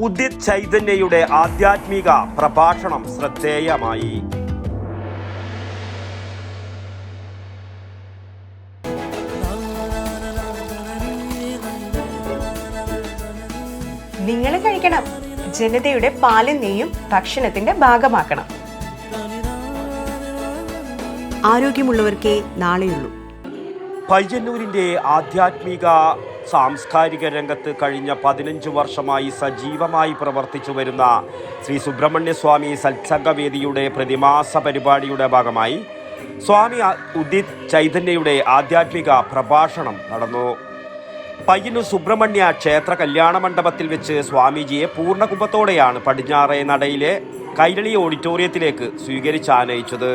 ഉദിത് ചൈതന്യയുടെ ആധ്യാത്മിക പ്രഭാഷണം ശ്രദ്ധേയമായി. നിങ്ങൾ കഴിക്കണം. ജനതയുടെ പാലും നെയ്യും ഭക്ഷണത്തിന്റെ ഭാഗമാക്കണം. ആരോഗ്യമുള്ളവർക്കേ നാളെയുള്ളൂ. പയ്യന്നൂരിന്റെ ആധ്യാത്മിക സാംസ്കാരിക രംഗത്ത് കഴിഞ്ഞ പതിനഞ്ച് വർഷമായി സജീവമായി പ്രവർത്തിച്ചു വരുന്ന ശ്രീ സുബ്രഹ്മണ്യസ്വാമി സത്സംഗവേദിയുടെ പ്രതിമാസ പരിപാടിയുടെ ഭാഗമായി സ്വാമി ഉദിത് ചൈതന്യയുടെ ആധ്യാത്മിക പ്രഭാഷണം നടന്നു. പയ്യനു സുബ്രഹ്മണ്യ ക്ഷേത്ര കല്യാണ മണ്ഡപത്തിൽ വെച്ച് സ്വാമിജിയെ പൂർണകുംഭത്തോടെയാണ് പടിഞ്ഞാറേ നടയിലെ കൈരളി ഓഡിറ്റോറിയത്തിലേക്ക് സ്വീകരിച്ചാനയിച്ചത്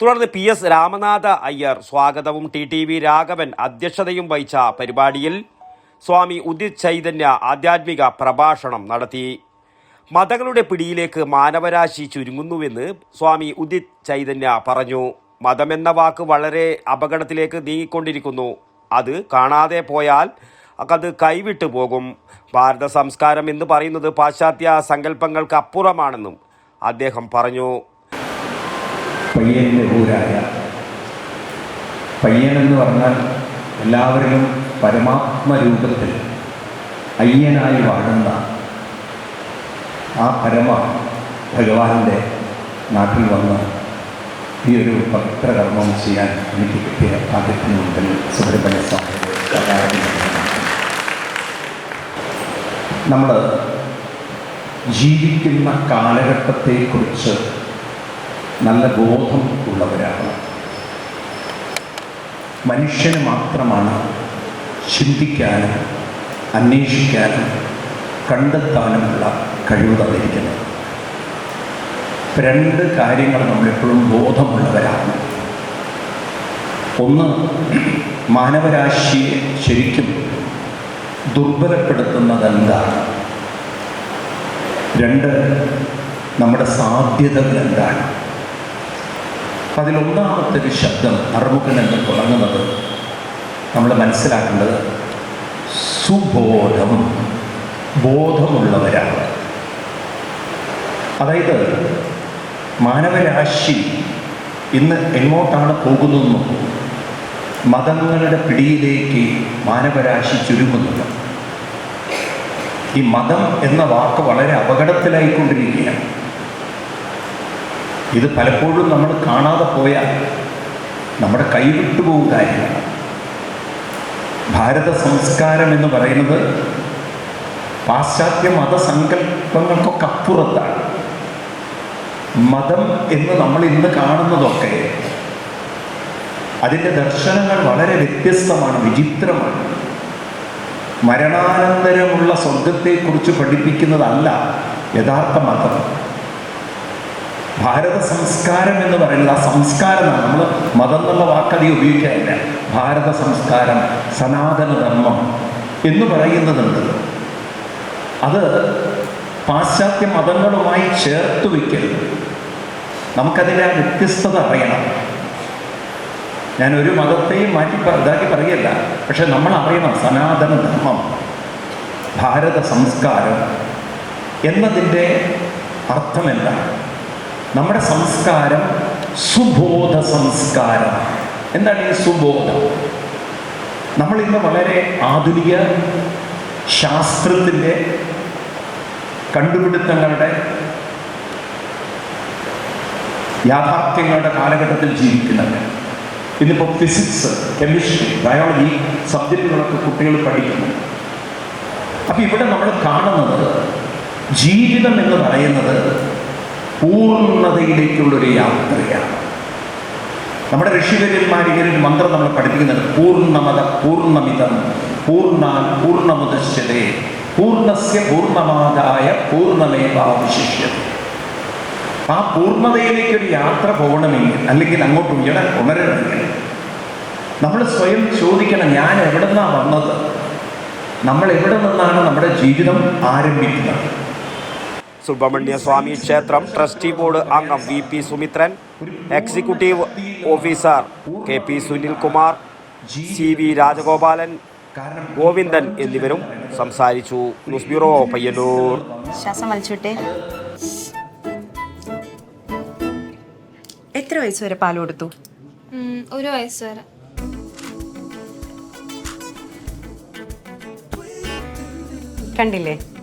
തുടർന്ന് പി എസ് രാമനാഥ അയ്യർ സ്വാഗതവും ടി ടി വി രാഘവൻ അധ്യക്ഷതയും വഹിച്ച പരിപാടിയിൽ സ്വാമി ഉദിത് ചൈതന്യ ആധ്യാത്മിക പ്രഭാഷണം നടത്തി. മതങ്ങളുടെ പിടിയിലേക്ക് മാനവരാശി ചുരുങ്ങുന്നുവെന്ന് സ്വാമി ഉദിത് ചൈതന്യ പറഞ്ഞു. മതമെന്ന വാക്ക് വളരെ അപകടത്തിലേക്ക് നീങ്ങിക്കൊണ്ടിരിക്കുന്നു. അത് കാണാതെ പോയാൽ അത് കൈവിട്ടു പോകും. ഭാരത സംസ്കാരം എന്ന് പറയുന്നത് പാശ്ചാത്യ സങ്കല്പങ്ങൾക്ക് അപ്പുറമാണെന്നും അദ്ദേഹം പറഞ്ഞു. പയ്യന്റെ ഊരായ പയ്യനെന്ന് പറഞ്ഞാൽ എല്ലാവരിലും പരമാത്മരൂപത്തിൽ അയ്യനായി വാഴുന്ന ആ പരമ ഭഗവാന്റെ നാട്ടിൽ വന്ന് ഈ ഒരു പത്രകർമ്മം ചെയ്യാൻ എനിക്ക് കിട്ടിയ ഭാഗ്യത്തിന് മുമ്പിൽ സുബ്രഹ്മണ്യ സ്വാമി നമ്മൾ ജീവിക്കുന്ന കാലഘട്ടത്തെക്കുറിച്ച് നല്ല ബോധം ഉള്ളവരാണ്. മനുഷ്യന് മാത്രമാണ് ചിന്തിക്കാനും അന്വേഷിക്കാനും കണ്ടെത്താനുമുള്ള കഴിവ് തന്നിരിക്കുന്നത്. രണ്ട് കാര്യങ്ങൾ നമ്മളെപ്പോഴും ബോധമുള്ളവരാണ്. ഒന്ന് മാനവരാശിയെ ശരിക്കും ദുർബലപ്പെടുത്തുന്നത് എന്താണ് രണ്ട് നമ്മുടെ സാധ്യതകൾ എന്താണ്? അതിലൊന്നാമത്തെ ഒരു ശബ്ദം അറുമുഖൻ എന്ന് തുടങ്ങുന്നത് നമ്മൾ മനസ്സിലാക്കേണ്ടത് സുബോധം ബോധമുള്ളവരാണ്. അതായത് മാനവരാശി ഇന്ന് എങ്ങോട്ടാണ് പോകുന്നതെന്നും മതങ്ങളുടെ പിടിയിലേക്ക് മാനവരാശി ചുരുങ്ങുന്നുണ്ട്. ഈ മതം എന്ന വാക്ക് വളരെ അപകടത്തിലായിക്കൊണ്ടിരിക്കുകയാണ്. ഇത് പലപ്പോഴും നമ്മൾ കാണാതെ പോയാൽ നമ്മുടെ കൈവിട്ടു പോകും കാര്യമാണ് ഭാരത സംസ്കാരം എന്ന് പറയുന്നത് പാശ്ചാത്യ മതസങ്കല്പങ്ങൾക്കൊക്കെ അപ്പുറത്താണ്. മതം എന്ന് നമ്മൾ ഇന്ന് കാണുന്നതൊക്കെ അതിന്റെ ദർശനങ്ങൾ വളരെ വ്യത്യസ്തമാണ് വിചിത്രമാണ്. മരണാനന്തരമുള്ള സ്വർഗത്തെക്കുറിച്ച് പഠിപ്പിക്കുന്നതല്ല യഥാർത്ഥ മതം. ഭാരത സംസ്കാരം എന്ന് പറയുന്നത് ആ സംസ്കാരമാണ്. നമ്മൾ മതം എന്നുള്ള വാക്കധികം ഉപയോഗിക്കാനില്ല ഭാരത സംസ്കാരം സനാതന ധർമ്മം എന്ന് പറയുന്നതുണ്ട്. അത് പാശ്ചാത്യ മതങ്ങളുമായി ചേർത്ത് വയ്ക്കരുത് നമുക്കതിന്റെ ആ വ്യത്യസ്തത അറിയണം. ഞാൻ ഒരു മതത്തെയും മാറ്റി ഇതാക്കി പറയല്ല. പക്ഷെ നമ്മൾ അറിയണം സനാതന ധർമ്മം ഭാരത സംസ്കാരം എന്നതിന്റെ അർത്ഥം എന്താണ് നമ്മുടെ സംസ്കാരം സുബോധ സംസ്കാരം. എന്താണ് ഈ സുബോധം? നമ്മൾ ഇന്ന് വളരെ ആധുനിക ശാസ്ത്രത്തിന്റെ കണ്ടുപിടുത്തങ്ങളുടെ യാഥാർത്ഥ്യങ്ങളുടെ കാലഘട്ടത്തിൽ ജീവിക്കുന്നത്. ഇന്നിപ്പോൾ ഫിസിക്സ് കെമിസ്ട്രി ബയോളജി സബ്ജക്റ്റുകളൊക്കെ കുട്ടികൾ പഠിക്കുന്നു. അപ്പം ഇവിടെ നമ്മൾ കാണുന്നത് ജീവിതം എന്ന് പറയുന്നത് പൂർണതയിലേക്കുള്ളൊരു യാത്രയാണ്. നമ്മുടെ ഋഷിവര്യന്മാർ ഇങ്ങനെ ഒരു മന്ത്രം നമ്മൾ പഠിപ്പിക്കുന്നത് പൂർണമത പൂർണമിതം പൂർണാൻ പൂർണമുദശ്യതേ പൂർണസ്യ പൂർണമാതായ പൂർണമേവാവശിഷ്യത ആ പൂർണതയിലേക്കൊരു യാത്ര പോകണമെങ്കിൽ അല്ലെങ്കിൽ അങ്ങോട്ട് ഉയരാൻ ഉണരണമെങ്കിൽ നമ്മൾ സ്വയം ചോദിക്കണം ഞാൻ എവിടെ നിന്നാണ് വന്നത്? നമ്മൾ എവിടെ നിന്നാണ് നമ്മുടെ ജീവിതം ആരംഭിക്കുന്നത്? സുബ്രഹ്മണ്യ സ്വാമി ക്ഷേത്രം ട്രസ്റ്റി ബോർഡ് അംഗം V P Sumithran executive officer K P Sunilkumar C V Rajagopalan Govindan എന്നിവരും സംസാരിച്ചു. News bureau Payyanur. ശ്വാസം വലിച്ചുവിട്ടെ. എത്ര വയസ്സ് വരെ പാൽ കൊടുത്തു? ഒരു വയസ്സ് വരെ. കണ്ടില്ലേ?